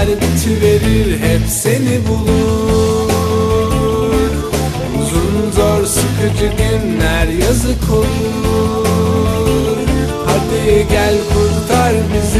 dertler bitiverir Hep seni bulur. Uzun zor sıkıcı günler yazık olur. Hadi gel kurtar bizi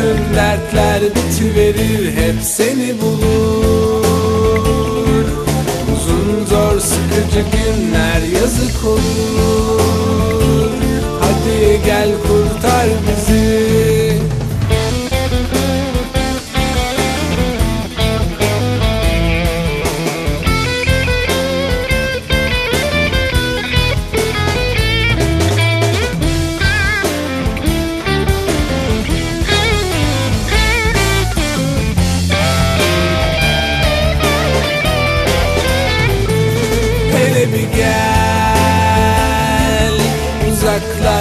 Bütün dertler bitiverir hep seni bulur. Uzun zor sıkıcı günler yazık olur